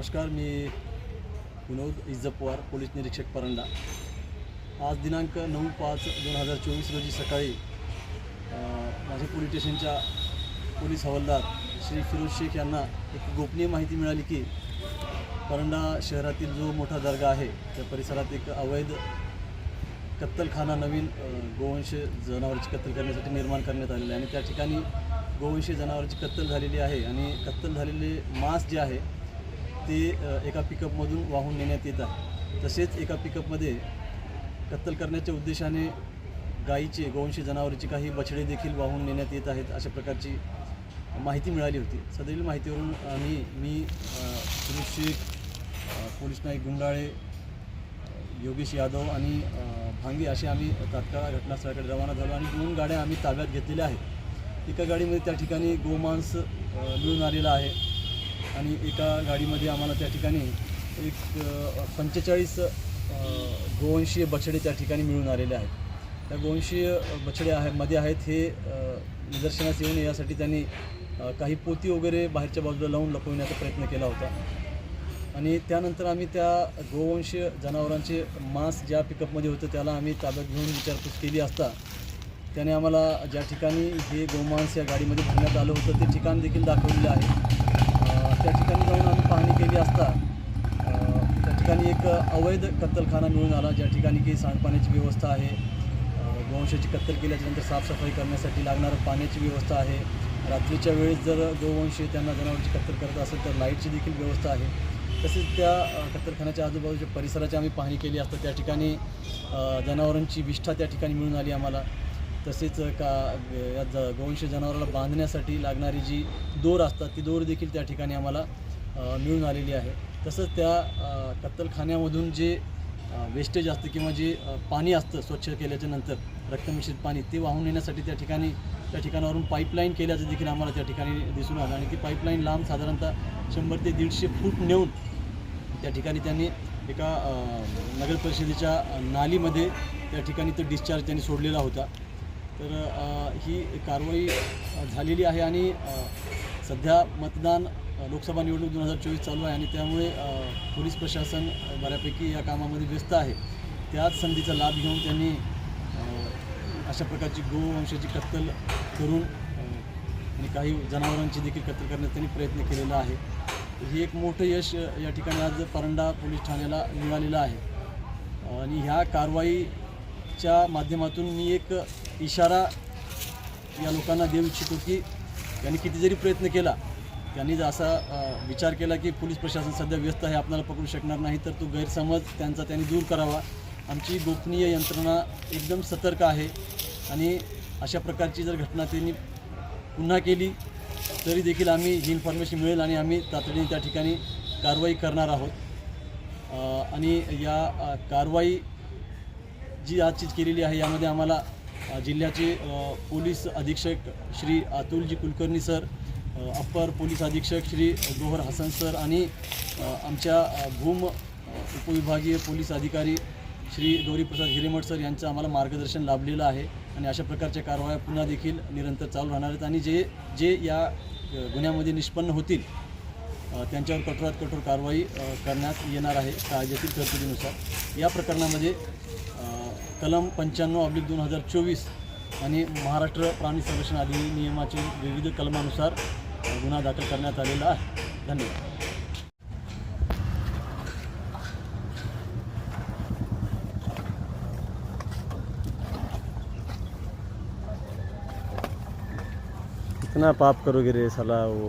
नमस्कार मी विनोद इज्जपवार पोलीस निरीक्षक परंडा. आज दिनांक नऊ पाच दोन हजार चोवीस रोजी सकाळी माझ्या पोलीस स्टेशनच्या पोलीस हवालदार श्री फिरोज शेख यांना एक गोपनीय माहिती मिळाली की परंडा शहरातील जो मोठा दर्गा आहे त्या परिसरात एक अवैध कत्तलखाना नवीन गोवंश जनावरांची कत्तल करण्यासाठी निर्माण करण्यात आलेला आहे. आणि त्या ठिकाणी गोवंशी जनावरांची कत्तल झालेली आहे. आणि कत्तल झालेले मांस जे आहे ते एका पिकअपमधून वाहून नेण्यात येतात तसेच एका पिकअपमध्ये कत्तल करण्याच्या उद्देशाने गायीचे गोवंशी जनावरांची काही बछडे देखील वाहून नेण्यात येत आहेत अशा प्रकारची माहिती मिळाली होती. सदैव माहितीवरून आम्ही मी अ, सुरेश शेख पोलीस नाईक गुंडाळे योगेश यादव आणि भांगे असे आम्ही तात्काळ घटनास्थळाकडे रवाना झालो आणि दोन गाड्या आम्ही ताब्यात घेतलेल्या आहेत. एका गाडीमध्ये त्या ठिकाणी गोमांस लिहून मिळून आलेलं आहे. आणि एका गाडीमध्ये आम्हाला त्या ठिकाणी एक पंचेचाळीस गोवंशीय बछडे त्या ठिकाणी मिळून आलेले आहेत. त्या गोवंशीय बछडे आहे मध्ये आहेत हे निदर्शनास येऊन यासाठी त्यांनी काही पोती वगैरे बाहेरच्या बाजूला लावून लपवण्याचा प्रयत्न केला होता. आणि त्यानंतर आम्ही त्या गोवंशीय जनावरांचे मांस ज्या पिकअपमध्ये होतं त्याला आम्ही ताब्यात घेऊन विचारपूस केली असता त्याने आम्हाला ज्या ठिकाणी हे गोमांस या गाडीमध्ये भरण्यात आलं होतं ते ठिकाण देखील दाखवलेलं आहे अ, त्या ठिकाणी जाऊन आम्ही पाहणी केली असता त्या ठिकाणी एक अवैध कत्तलखाना मिळून आला ज्या ठिकाणी की सांडपाण्याची व्यवस्था आहे. गोवंशाची कत्तल केल्याच्यानंतर साफसफाई करण्यासाठी लागणारं पाण्याची व्यवस्था आहे. रात्रीच्या वेळेस जर गोवंश त्यांना जनावरांची कत्तल करत असेल तर लाईटची देखील व्यवस्था आहे. तसेच त्या कत्तलखान्याच्या आजूबाजूच्या परिसराची आम्ही पाहणी केली असता त्या ठिकाणी जनावरांची विष्ठा त्या ठिकाणी मिळून आली आम्हाला. तसेच का या ज गोवंश जनावराला बांधण्यासाठी लागणारी जी दोर असतात ती दोर देखील त्या ठिकाणी आम्हाला मिळून आलेली आहे. तसंच त्या कत्तलखान्यामधून जे वेस्टेज असतं किंवा जे पाणी असतं स्वच्छ केल्याच्यानंतर रक्तमिश्रित पाणी ते वाहून नेण्यासाठी त्या ठिकाणी त्या ठिकाणावरून पाईपलाईन केल्याचं देखील आम्हाला त्या ठिकाणी दिसून आलं. आणि ती पाईपलाईन लांब साधारणतः शंभर ते दीडशे फूट नेऊन त्या ठिकाणी त्यांनी एका नगर परिषदेच्या नालीमध्ये त्या ठिकाणी तो डिस्चार्ज त्यांनी सोडलेला होता. तर ही कारवाई झालेली आहे आणि सध्या मतदान लोकसभा निवडणूक दोन हजार चोवीस चालू आहे आणि त्यामुळे पोलीस प्रशासन बऱ्यापैकी या कामामध्ये व्यस्त आहे. त्याच संधीचा लाभ घेऊन त्यांनी अशा प्रकारची गोवंशाची कत्तल करून आणि काही जनावरांची देखील कत्तल करण्याचा त्यांनी प्रयत्न केलेला आहे. ही एक मोठं यश या ठिकाणी आज परंडा पोलीस ठाण्याला मिळालेलं आहे. आणि ह्या कारवाईच्या माध्यमातून मी एक इशारा या लोकांना देऊ इच्छितो की यांनी किती जरी प्रयत्न केला त्यांनी जर असा विचार केला की पोलीस प्रशासन सध्या व्यस्त आहे आपल्याला पकडू शकणार नाही तर तो गैरसमज त्यांचा त्यांनी दूर करावा. आमची गोपनीय यंत्रणा एकदम सतर्क आहे आणि अशा प्रकारची जर घटना त्यांनी पुन्हा केली तरी देखील आम्ही ही इन्फॉर्मेशन मिळेल आणि आम्ही तातडीने त्या ठिकाणी कारवाई करणार आहोत. आणि या कारवाई जी आजची केलेली आहे यामध्ये आम्हाला जिल्ह्याचे पोलीस अधीक्षक Shri Atul ji Kulkarni sir upper police अधीक्षक श्री गोहर हसन सर आणि आमच्या भूम उपविभागीय पोलीस अधिकारी श्री गौरीप्रसाद हिरेमठ सर यांचं आम्हाला मार्गदर्शन लाभलेलं आहे आणि अशा प्रकारच्या कारवाया पुन्हा देखील निरंतर चालू राहणार आहेत. आणि जे जे या गुन्ह्यामध्ये निष्पन्न होतील त्यांच्यावर कठोरात कठोर कारवाई करण्यात येणार आहे कायद्यातील तरतुदीनुसार. या प्रकरणामध्ये कलम पंच्याण्णव अब्लिक दोन हजार चोवीस आणि महाराष्ट्र प्राणी संरक्षण अधिनियमाचे विविध कलमानुसार गुन्हा दाखल करण्यात आलेला आहे. धन्यवाद. इतना पाप करोगे रे साला वो?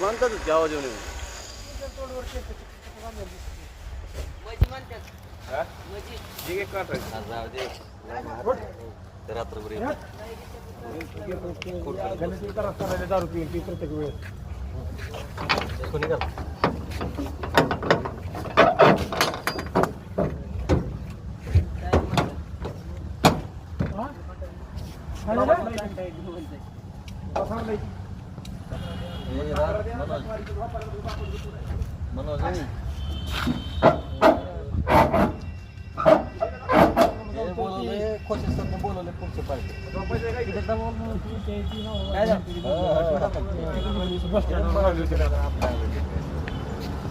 बांधतातच की आवाज येऊन येऊन. दारू पिऊन ती प्रत्येक वेळेस Manoj Manoj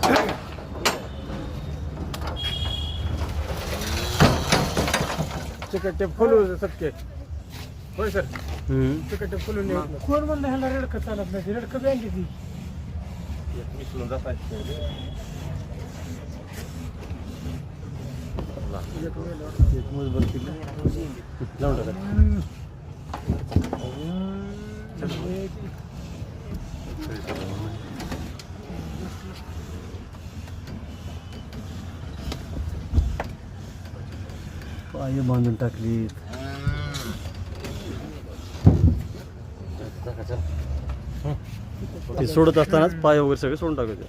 Thank you. Check tape ખોલું છે સબકે होय सर. फुलून कोण म्हणलं ह्याला रेडकं चालत नाही? रेडकं ती. एक. लावून टाका. पाय बांधून टाकली ते सोडत असतानाच पाय वगैरे सगळे सोडून टाकायचे.